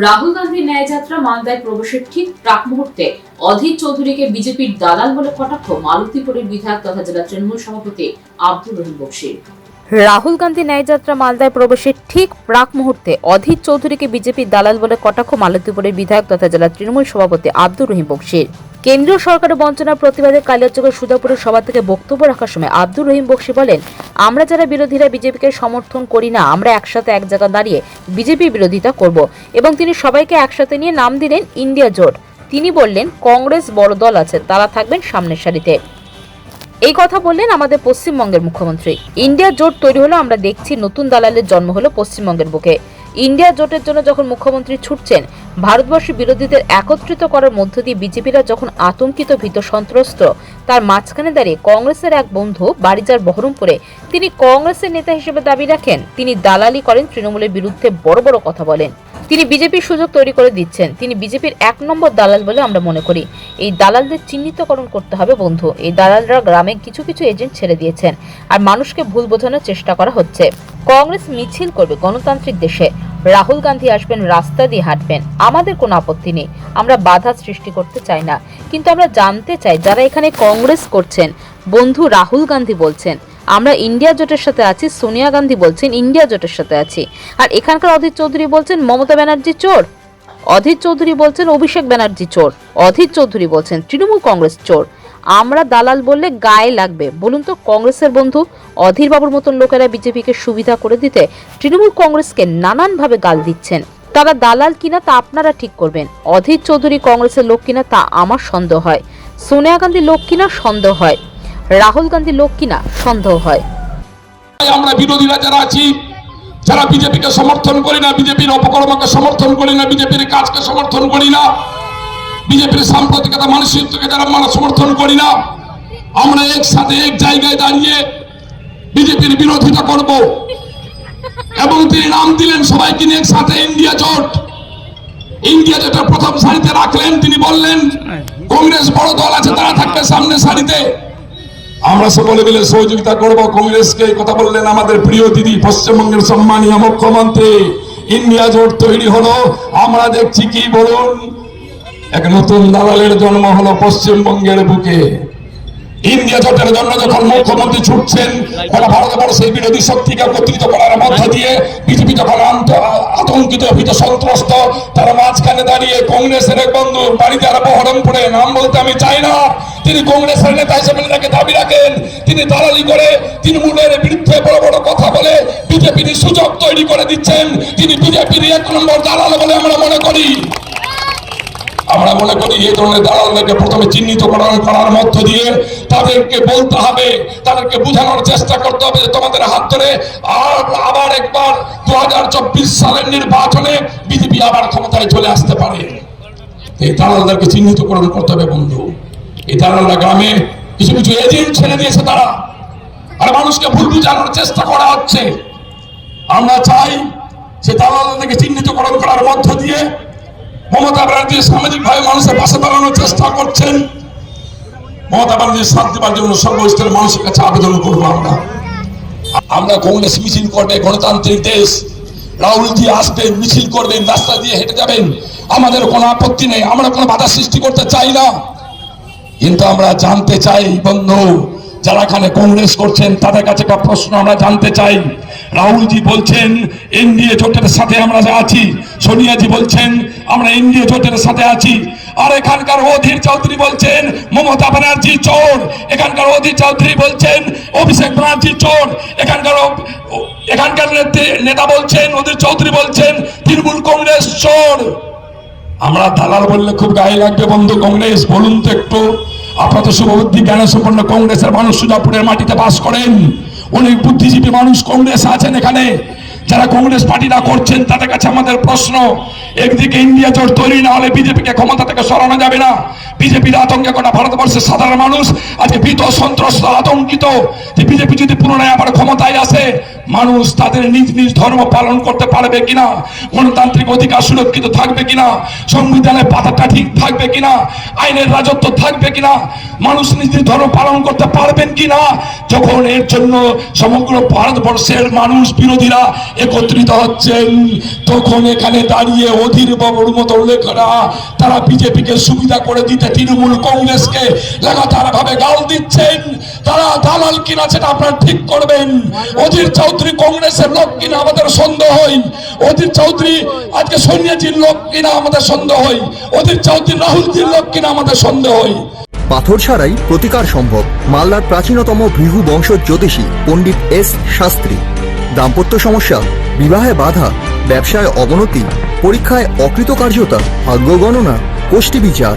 রাহুল গান্ধীর ন্যায়যাত্রা মালদায় প্রবেশের ঠিক প্রাক মুহূর্তে অধীর চৌধুরীকে বিজেপির দালাল বলে কটাক্ষ মালতীপুরের বিধায়ক তথা জেলা তৃণমূল সভাপতি আব্দুর রহিম বক্সির রাহুল গান্ধী ন্যায়যাত্রা মালদায় প্রবেশের ঠিক প্রাক মুহূর্তে অধীর চৌধুরীকে বিজেপির দালাল বলে কটাক্ষ মালতীপুরের বিধায়ক তথা জেলা তৃণমূল সভাপতি আব্দুর রহিম বক্সির। কেন্দ্রীয় সরকারের বঞ্চনার প্রতিবাদে কালিয়াচকের সুদাপুরের সভা থেকে বক্তব্য রাখার সময় আব্দুর রহিম বক্সি বলেন, আমরা যারা বিরোধীরা বিজেপিকে সমর্থন করি না, আমরা একসাথে এক জায়গায় দাঁড়িয়ে বিজেপি বিরোধিতা করব। এবং তিনি সবাইকে একসাথে নিয়ে নাম দিলেন ইন্ডিয়া জোট। তিনি বললেন, কংগ্রেস বড় দল আছে, তারা থাকবেন সামনের সারিতে। এই কথা বললেন আমাদের পশ্চিমবঙ্গের মুখ্যমন্ত্রী। ইন্ডিয়া জোট তৈরি হলো, আমরা দেখছি নতুন দালালের জন্ম হলো পশ্চিমবঙ্গের বুকে। ইন্ডিয়া জোটের জন্য যখন মুখ্যমন্ত্রী ছুটছেন ভারতবর্ষের বিরোধীদের একত্রিত করার মধ্য দিয়ে বিজেপিরা যখন আতঙ্কিত, ভীত, সন্ত্রস্ত, তার মাঝখানে দাঁড়িয়ে কংগ্রেসের এক বন্ধু বারিজার বহরমপুরে তিনি কংগ্রেসের নেতা হিসেবে দাবি রাখেন। তিনি দালালি করেন তৃণমূলের বিরুদ্ধে বড় বড় কথা বলেন। তিনি বিজেপির সুযোগ তৈরি করে দিচ্ছেন। তিনি বিজেপির এক নম্বর দালাল বলে আমরা মনে করি। এই দালালদের চিহ্নিতকরণ করতে হবে বন্ধু। এই দালালরা গ্রামে কিছু কিছু এজেন্ট ছেড়ে দিয়েছেন। আর মানুষকে ভুল বোঝানোর চেষ্টা করা হচ্ছে। কংগ্রেস মিছিল করবে গণতান্ত্রিক দেশে। রাহুল গান্ধী আসবেন, রাস্তা দিয়ে হাঁটবেন। আমাদের কোনো আপত্তি নেই। আমরা বাধা সৃষ্টি করতে চাই না। কিন্তু আমরা জানতে চাই, যারা এখানে কংগ্রেস করছেন, বন্ধু রাহুল গান্ধী বলছেন, আমরা ইন্ডিয়া জোটের সাথে আছি, সোনিয়া গান্ধী বলছেন, ইন্ডিয়া জোটের সাথে আছি। আর এখানকার অধীর চৌধুরী বলছেন, মমতা ব্যানার্জি চোর। অধীর চৌধুরী বলছেন, অভিষেক ব্যানার্জি চোর। অধীর চৌধুরী বলছেন, তৃণমূল কংগ্রেস চোর। আমরা দালাল বললে গায়ে লাগবে। বলুন তো, কংগ্রেসের বন্ধু অধীর বাবুর মতন লোকেরা বিজেপিকে সুবিধা করে দিতে তৃণমূল কংগ্রেসকে নানানভাবে গাল দিচ্ছেন। তারা দালাল কিনা তা আপনারা ঠিক করবেন। অধীর চৌধুরী কংগ্রেসের লোক কিনা তা আমার সন্দেহ হয়। সোনিয়া গান্ধী লোক কিনা সন্দেহ হয়। রাহুল গান্ধী লোক কিনা সন্দেহ হয়। আমরা বিরোধীরা যারা আছি, যারা বিজেপিকে সমর্থন করি না, বিজেপির অপকর্মকে সমর্থন করি না, বিজেপির কাজকে সমর্থন করি না বিজেপির সাম্প্রতিকতা মানসিকতাকে যারা আমরা সমর্থন করি না। আমরা একসাথে এক জায়গায় দাঁড়িয়ে বিজেপির বিরোধিতা করব। এবং তিনি নাম দিলেন সবাইকে নিয়ে একসাথে ইন্ডিয়া জোট। ইন্ডিয়া জোটের প্রথম সারিতে রাখলেন, তিনি বললেন, কংগ্রেস বড় দল আছে, তারা থাকবে সামনে সারিতে। আমরা সকলে মিলে সহযোগিতা করব। কংগ্রেসকে কথা বললেন আমাদের প্রিয় দিদি, পশ্চিমবঙ্গের সম্মানীয় মুখ্যমন্ত্রী। ইন্ডিয়া জোট তৈরি হলো। আমরা দেখছি কি, বলুন। এক নতুন দালালের জন্ম হলো পশ্চিমবঙ্গের বুকে। ইন্ডিয়া জোটের জন্য যখন মুখ্যমন্ত্রী ছুটছেন, গোটা ভারতবর্ষের বিরোধী শক্তিকে একত্রিত করার মধ্য দিয়ে বিজেপি যখন আতঙ্কিত, ভীত, সন্ত্রস্ত, তার মাঝখানে দাঁড়িয়ে কংগ্রেসের এক বন্ধু বাড়িতে আর বহরমপুরে নাম বলতে আমি চাই না। তিনি কংগ্রেসের নেতা হিসেবে দাবি রাখেন। তিনি দালালি করে তৃণমূলের বিরুদ্ধে বড় বড় কথা বলে বিজেপির সুযোগ তৈরি করে দিচ্ছেন। তিনি বিজেপির এক নম্বর দালাল বলে আমরা মনে করি। আমরা মনে করি এই ধরনের দালালদেরকে প্রথমে চিহ্নিত করার করার মধ্য দিয়ে তাদেরকে বলতে হবে, তাদেরকে বোঝানোর চেষ্টা করতে হবে যে তোমাদের হাত ধরে আর আবার একবার দু হাজার চব্বিশ সালের নির্বাচনে বিজেপি আবার ক্ষমতায় চলে আসতে পারে। এই দালালদেরকে চিহ্নিতকরণ করতে হবে বন্ধু। এই দালালরা গ্রামে কিছু কিছু এজেন্ট ছেড়ে দিয়েছে তারা। আর মানুষকে ভুল বুঝানোর চেষ্টা করা হচ্ছে। আমরা চাই সে দালালদেরকে চিহ্নিতকরণ করার মধ্য দিয়ে মমতা ব্যানার্জি সামাজিকভাবে মানুষের পাশে দাঁড়ানোর চেষ্টা করছেন। মমতা ব্যানার্জির সাথ দেওয়ার জন্য সর্বস্তরের মানুষের কাছে আবেদন করব আমরা। আমরা কংগ্রেস মিছিল করবে, গণতান্ত্রিক দেশ। রাহুলজি আসবেন, মিছিল করবেন, রাস্তা দিয়ে হেঁটে যাবেন। আমাদের কোনো আপত্তি নেই, আমরা কোনো বাধা সৃষ্টি করতে চাই না। কিন্তু আমরা জানতে চাই, বন্ধু যারা এখানে কংগ্রেস করছেন, তাদের কাছে একটা প্রশ্ন আমরা জানতে চাই। রাহুলজি বলছেন, এনডিএ জোটের সাথে আমরা আছি, সোনিয়াজি বলছেন, আমরা এনডিএ জোটের সাথে আছি। আর এখানকার অধীর চৌধুরী বলছেন, মমতা ব্যানার্জি চোর। এখানকার অধীর চৌধুরী বলছেন, অভিষেক ব্যানার্জি চোর। এখানকার এখানকার নেতা বলছেন, অধীর চৌধুরী বলছেন, তৃণমূল কংগ্রেস চোর। আমরা দালাল বললে খুব গায়ে লাগবে বন্ধু, কংগ্রেস, বলুন তো একটু। আপনার তো শুভবুদ্ধি জ্ঞান সম্পন্ন কংগ্রেসের মানুষ সুজাপুরের মাটিতে বাস করেন। অনেক বুদ্ধিজীবী মানুষ কংগ্রেস আছেন এখানে। যারা কংগ্রেস পার্টিরা করছেন, তাদের কাছে আমাদের প্রশ্ন, একদিকে ইন্ডিয়া জোট তৈরি না হলে বিজেপিকে ক্ষমতা থেকে সরানো যাবে না। বিজেপির আতঙ্কে গোটা ভারতবর্ষের সাধারণ মানুষ আজকে ভীত, সন্ত্রস্ত, আতঙ্কিত যে বিজেপি যদি পুনরায় আবার ক্ষমতায় আসে মানুষ তাদের নিজ নিজ ধর্ম পালন করতে পারবে কিনা? গণতান্ত্রিক অধিকার সুরক্ষিত থাকবে কিনা? সংবিধানের পাতাটা ঠিক থাকবে কিনা? আইনের রাজত্ব থাকবে কিনা? মানুষ নিজের ধর্ম পালন করতে পারবেন কিনা? যখন এর জন্য সমগ্র ভারতবর্ষের মানুষ বিরোধীরা একত্রিত হচ্ছেন, তখন এখানে দাঁড়িয়ে অধীর বাবুর মতো লেখরা, তারা বিজেপিকে সুবিধা করে দিতে তৃণমূল কংগ্রেসকে লাগাতার ভাবে গাল দিচ্ছেন। তারা দালাল কিনা সেটা আপনারা ঠিক করবেন। অধীর চৌধুরী কংগ্রেসের লোক কিনা আমাদের সন্দেহ হয়। অধীর চৌধুরী আজকে সৈন্যজির লোক কিনা আমাদের সন্দেহ হয়। অধীর চৌধুরী রাহুলজির লোক কিনা আমাদের সন্দেহ হয়। পাথর ছাড়াই প্রতিকার সম্ভব। মালদার প্রাচীনতম ভৃহু বংশ জ্যোতিষী পণ্ডিত এস শাস্ত্রী। দাম্পত্য সমস্যা, বিবাহে বাধা, ব্যবসায় অবনতি, পরীক্ষায় অকৃতকার্যতা, ভাগ্য গণনা গোষ্ঠী বিচার।